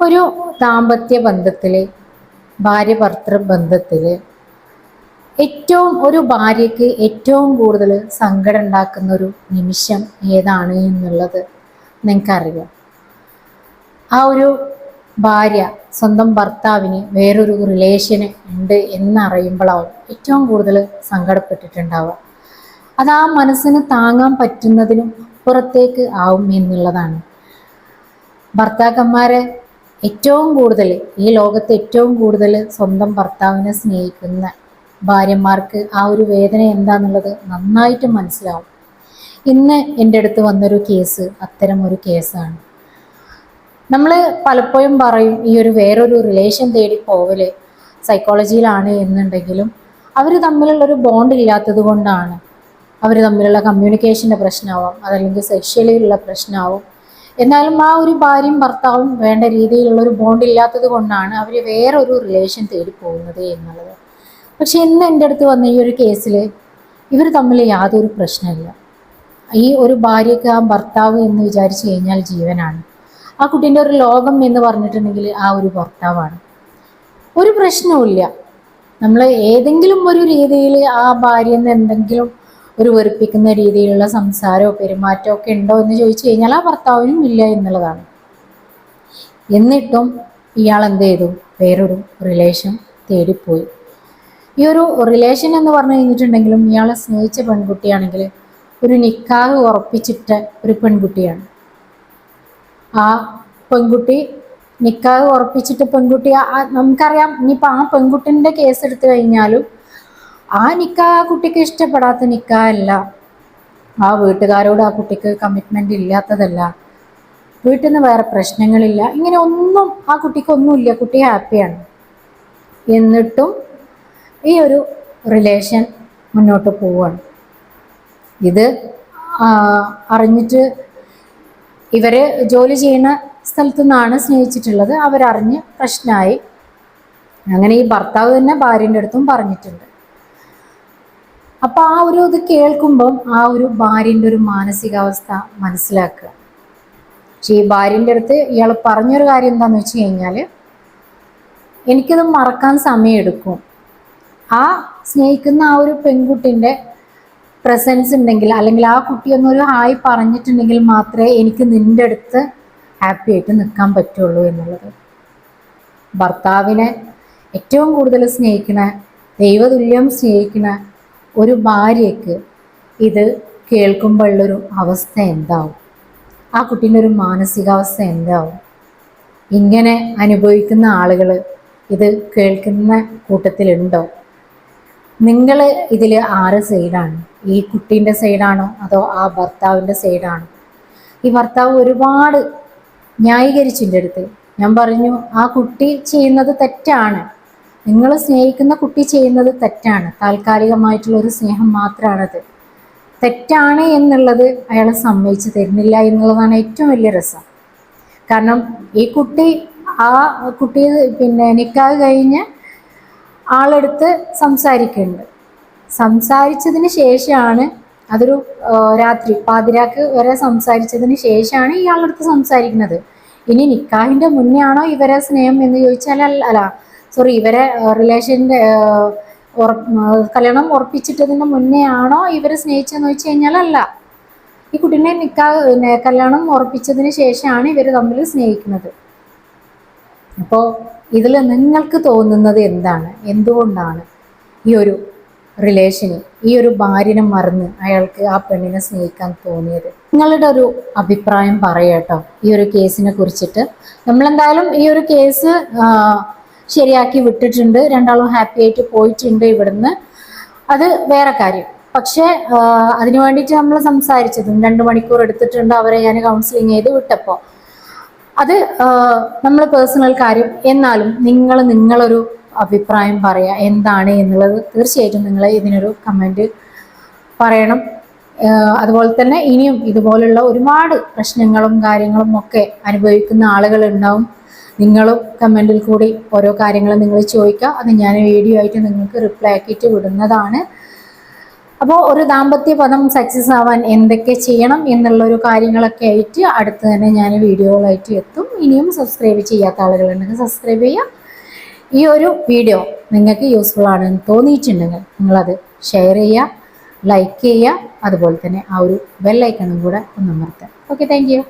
ഒരു ദാമ്പത്യ ബന്ധത്തിൽ ഭാര്യ ഭർത്തൃ ബന്ധത്തിൽ ഏറ്റവും ഒരു ഭാര്യയ്ക്ക് ഏറ്റവും കൂടുതൽ സങ്കടം ഉണ്ടാക്കുന്ന ഒരു നിമിഷം ഏതാണ് എന്നുള്ളത് നിങ്ങൾക്കറിയാം. ആ ഒരു ഭാര്യ സ്വന്തം ഭർത്താവിന് വേറൊരു റിലേഷന് ഉണ്ട് എന്നറിയുമ്പോഴാവും ഏറ്റവും കൂടുതൽ സങ്കടപ്പെട്ടിട്ടുണ്ടാവുക. അത് ആ മനസ്സിന് താങ്ങാൻ പറ്റുന്നതിനും പുറത്തേക്ക് ആവും എന്നുള്ളതാണ്. ഭർത്താക്കന്മാരെ ഏറ്റവും കൂടുതൽ ഈ ലോകത്ത് ഏറ്റവും കൂടുതൽ സ്വന്തം ഭർത്താവിനെ സ്നേഹിക്കുന്ന ഭാര്യമാർക്ക് ആ ഒരു വേദന എന്താണെന്നുള്ളത് നന്നായിട്ട് മനസ്സിലാവും. ഇന്ന് എന്റെ അടുത്ത് വന്നൊരു കേസ് അത്തരം ഒരു കേസാണ്. നമ്മൾ പലപ്പോഴും പറയും ഈ ഒരു വേറൊരു റിലേഷൻ തേടി പോവൽ സൈക്കോളജിയിലാണ് എന്നുണ്ടെങ്കിലും അവർ തമ്മിലുള്ളൊരു ബോണ്ട് ഇല്ലാത്തത് കൊണ്ടാണ്. അവർ തമ്മിലുള്ള കമ്മ്യൂണിക്കേഷന്റെ പ്രശ്നമാവാം അതല്ലെങ്കിൽ സെക്ഷലി ഉള്ള പ്രശ്നമാവും. എന്നാലും ആ ഒരു ഭാര്യയും ഭർത്താവും വേണ്ട രീതിയിലുള്ള ഒരു ബോണ്ട് ഇല്ലാത്തത് കൊണ്ടാണ് അവർ വേറൊരു റിലേഷൻ തേടി പോകുന്നത് എന്നുള്ളത്. പക്ഷെ ഇന്ന് എന്റെ അടുത്ത് വന്ന ഈ ഒരു കേസിൽ ഇവർ തമ്മിൽ യാതൊരു പ്രശ്നമില്ല ഈ ഒരു ഭാര്യയ്ക്ക് ആ ഭർത്താവ് എന്ന് വിചാരിച്ചു കഴിഞ്ഞാൽ ജീവനാണ്. ആ കുട്ടീന്റെ ഒരു ലോകം എന്ന് പറഞ്ഞിട്ടുണ്ടെങ്കിൽ ആ ഒരു ഭർത്താവാണ്. ഒരു പ്രശ്നവുമില്ല. നമ്മൾ ഏതെങ്കിലും ഒരു രീതിയിൽ ആ ഭാര്യ എന്തെങ്കിലും ഒരു വെറുപ്പിക്കുന്ന രീതിയിലുള്ള സംസാരമോ പെരുമാറ്റമോ ഒക്കെ ഉണ്ടോ എന്ന് ചോദിച്ചു കഴിഞ്ഞാൽ ആ ഭർത്താവിനും ഇല്ല എന്നുള്ളതാണ്. എന്നിട്ടും ഇയാൾ എന്ത് ചെയ്തു? വേറൊരു റിലേഷൻ തേടിപ്പോയി. ഈ ഒരു റിലേഷൻ എന്ന് പറഞ്ഞു കഴിഞ്ഞിട്ടുണ്ടെങ്കിലും ഇയാളെ സ്നേഹിച്ച പെൺകുട്ടിയാണെങ്കിൽ ഒരു നിക്കാഹ് ഉറപ്പിച്ചിട്ട ഒരു പെൺകുട്ടിയാണ്. ആ പെൺകുട്ടി നിക്കാഹ് ഉറപ്പിച്ചിട്ട് പെൺകുട്ടി നമുക്കറിയാം ഇനിയിപ്പോൾ ആ പെൺകുട്ടിന്റെ കേസ് എടുത്തു കഴിഞ്ഞാലും ആ നിക്ക ആ കുട്ടിക്ക് ഇഷ്ടപ്പെടാത്ത നിക്ക അല്ല. ആ വീട്ടുകാരോട് ആ കുട്ടിക്ക് കമ്മിറ്റ്മെന്റ് ഇല്ലാത്തതല്ല. വീട്ടിൽ നിന്ന് വേറെ പ്രശ്നങ്ങളില്ല. ഇങ്ങനെ ഒന്നും ആ കുട്ടിക്ക് ഒന്നുമില്ല. കുട്ടി ഹാപ്പിയാണ് എന്നിട്ടും ഈ ഒരു റിലേഷൻ മുന്നോട്ട് പോവാണ്. ഇത് അറിഞ്ഞിട്ട് ഇവർ ജോലി ചെയ്യുന്ന സ്ഥലത്തു നിന്നാണ് സ്നേഹിച്ചിട്ടുള്ളത്. അവരറിഞ്ഞ് പ്രശ്നമായി. അങ്ങനെ ഈ ഭർത്താവ് തന്നെ ഭാര്യന്റെ അടുത്തും പറഞ്ഞിട്ടുണ്ട്. അപ്പൊ ആ ഒരു ഇത് കേൾക്കുമ്പം ആ ഒരു ഭാര്യന്റെ ഒരു മാനസികാവസ്ഥ മനസ്സിലാക്കുക. പക്ഷേ ഈ ഭാര്യന്റെ അടുത്ത് ഇയാൾ പറഞ്ഞൊരു കാര്യം എന്താണെന്ന് വെച്ച് കഴിഞ്ഞാൽ എനിക്കത് മറക്കാൻ സമയമെടുക്കും. ആ സ്നേഹിക്കുന്ന ആ ഒരു പെൺകുട്ടിന്റെ പ്രസൻസ് ഉണ്ടെങ്കിൽ അല്ലെങ്കിൽ ആ കുട്ടി ഒന്നൊരു ഹായ് പറഞ്ഞിട്ടുണ്ടെങ്കിൽ മാത്രമേ എനിക്ക് നിന്റെ അടുത്ത് ഹാപ്പി ആയിട്ട് നിൽക്കാൻ പറ്റുള്ളൂ എന്നുള്ളത്. ഭർത്താവിനെ ഏറ്റവും കൂടുതൽ സ്നേഹിക്കണ ദൈവതുല്യം സ്നേഹിക്കണ ഒരു ഭാര്യയ്ക്ക് ഇത് കേൾക്കുമ്പോഴുള്ളൊരു അവസ്ഥ എന്താവും? ആ കുട്ടീന്റെ ഒരു മാനസികാവസ്ഥ എന്താവും? ഇങ്ങനെ അനുഭവിക്കുന്ന ആളുകൾ ഇത് കേൾക്കുന്ന കൂട്ടത്തിലുണ്ടോ? നിങ്ങൾ ഇതിൽ ആറ് സൈഡാണ്? ഈ കുട്ടീന്റെ സൈഡാണോ? അതോ ആ ഭർത്താവിന്റെ സൈഡാണോ? ഈ ഭർത്താവ് ഒരുപാട് ന്യായീകരിച്ചിന്റെ അടുത്ത്. ഞാൻ പറഞ്ഞു ആ കുട്ടി ചെയ്യുന്നത് തെറ്റാണ്. നിങ്ങൾ സ്നേഹിക്കുന്ന കുട്ടി ചെയ്യുന്നത് തെറ്റാണ്. താൽക്കാലികമായിട്ടുള്ള ഒരു സ്നേഹം മാത്രമാണത് തെറ്റാണ് എന്നുള്ളത് അയാളെ സമ്മതിച്ച് തരുന്നില്ല എന്നുള്ളതാണ് ഏറ്റവും വലിയ രസം. കാരണം ഈ കുട്ടി ആ കുട്ടി പിന്നെ നിൽക്കാൻ കഴിഞ്ഞ് ആളെടുത്ത് സംസാരിക്കുന്നുണ്ട്. സംസാരിച്ചതിന് ശേഷമാണ് അതൊരു രാത്രി പാതിരാക്ക് വരെ സംസാരിച്ചതിന് ശേഷമാണ് ഇയാളെടുത്ത് സംസാരിക്കുന്നത്. ഇനി നിക്കാഹിന്റെ മുന്നേ ആണോ ഇവരെ സ്നേഹം എന്ന് ചോദിച്ചാൽ അല്ല സോറി ഇവരെ റിലേഷന്റെ കല്യാണം ഉറപ്പിച്ചിട്ടതിന് മുന്നേ ആണോ ഇവരെ സ്നേഹിച്ചതെന്ന് വെച്ച് കഴിഞ്ഞാൽ അല്ല ഈ കുട്ടീനെ നിക്കാ കല്യാണം ഉറപ്പിച്ചതിന് ശേഷമാണ് ഇവർ തമ്മിൽ സ്നേഹിക്കുന്നത്. അപ്പോൾ ഇതിൽ നിങ്ങൾക്ക് തോന്നുന്നത് എന്താണ്? എന്തുകൊണ്ടാണ് ഈ ഒരു റിലേഷന് ഈ ഒരു ഭാര്യനെ മറന്ന് അയാൾക്ക് ആ പെണ്ണിനെ സ്നേഹിക്കാൻ തോന്നിയത്? നിങ്ങളുടെ ഒരു അഭിപ്രായം പറയട്ടോ ഈ ഒരു കേസിനെ കുറിച്ചിട്ട്. നമ്മളെന്തായാലും ഈ ഒരു കേസ് ശരിയാക്കി വിട്ടിട്ടുണ്ട്. രണ്ടാളും ഹാപ്പി ആയിട്ട് പോയിട്ടുണ്ട് ഇവിടുന്ന്. അത് വേറെ കാര്യം. പക്ഷേ അതിനു വേണ്ടിയിട്ട് നമ്മൾ സംസാരിച്ചതും രണ്ട് മണിക്കൂർ എടുത്തിട്ടുണ്ട് അവരെ ഞാൻ കൗൺസിലിംഗ് ചെയ്ത് വിട്ടപ്പോൾ അത് നമ്മൾ പേഴ്സണൽ കാര്യം. എന്നാലും നിങ്ങൾ നിങ്ങളൊരു അഭിപ്രായം പറയുക എന്താണ് എന്നുള്ളത് തീർച്ചയായിട്ടും നിങ്ങൾ ഇതിനൊരു കമന്റ് പറയണം. അതുപോലെ തന്നെ ഇനിയും ഇതുപോലുള്ള ഒരുപാട് പ്രശ്നങ്ങളും കാര്യങ്ങളും ഒക്കെ അനുഭവിക്കുന്ന ആളുകളുണ്ടാവും. നിങ്ങളും കമന്റിൽ കൂടി ഓരോ കാര്യങ്ങൾ നിങ്ങൾ ചോദിക്കുക. അത് ഞാൻ വീഡിയോ ആയിട്ട് നിങ്ങൾക്ക് റിപ്ലൈ ആക്കിയിട്ട് വിടുന്നതാണ്. അപ്പോൾ ഒരു ദാമ്പത്യ പദം സക്സസ് ആവാൻ എന്തൊക്കെ ചെയ്യണം എന്നുള്ള ഒരു കാര്യങ്ങളൊക്കെ ആയിട്ട് അടുത്ത് തന്നെ ഞാൻ വീഡിയോകളായിട്ട് എത്തും. ഇനിയും സബ്സ്ക്രൈബ് ചെയ്യാത്ത ആളുകളുണ്ടെങ്കിൽ സബ്സ്ക്രൈബ് ചെയ്യുക ഈ ഒരു വീഡിയോ നിങ്ങൾക്ക് യൂസ്ഫുൾ ആണെന്ന് തോന്നിയിട്ടുണ്ടെങ്കിൽ നിങ്ങളത് ഷെയർ ചെയ്യുക ലൈക്ക് ചെയ്യുക അതുപോലെ തന്നെ ആ ഒരു ബെല്ലൈക്കണും കൂടെ ഒന്ന് അമർത്തുക. Okay thank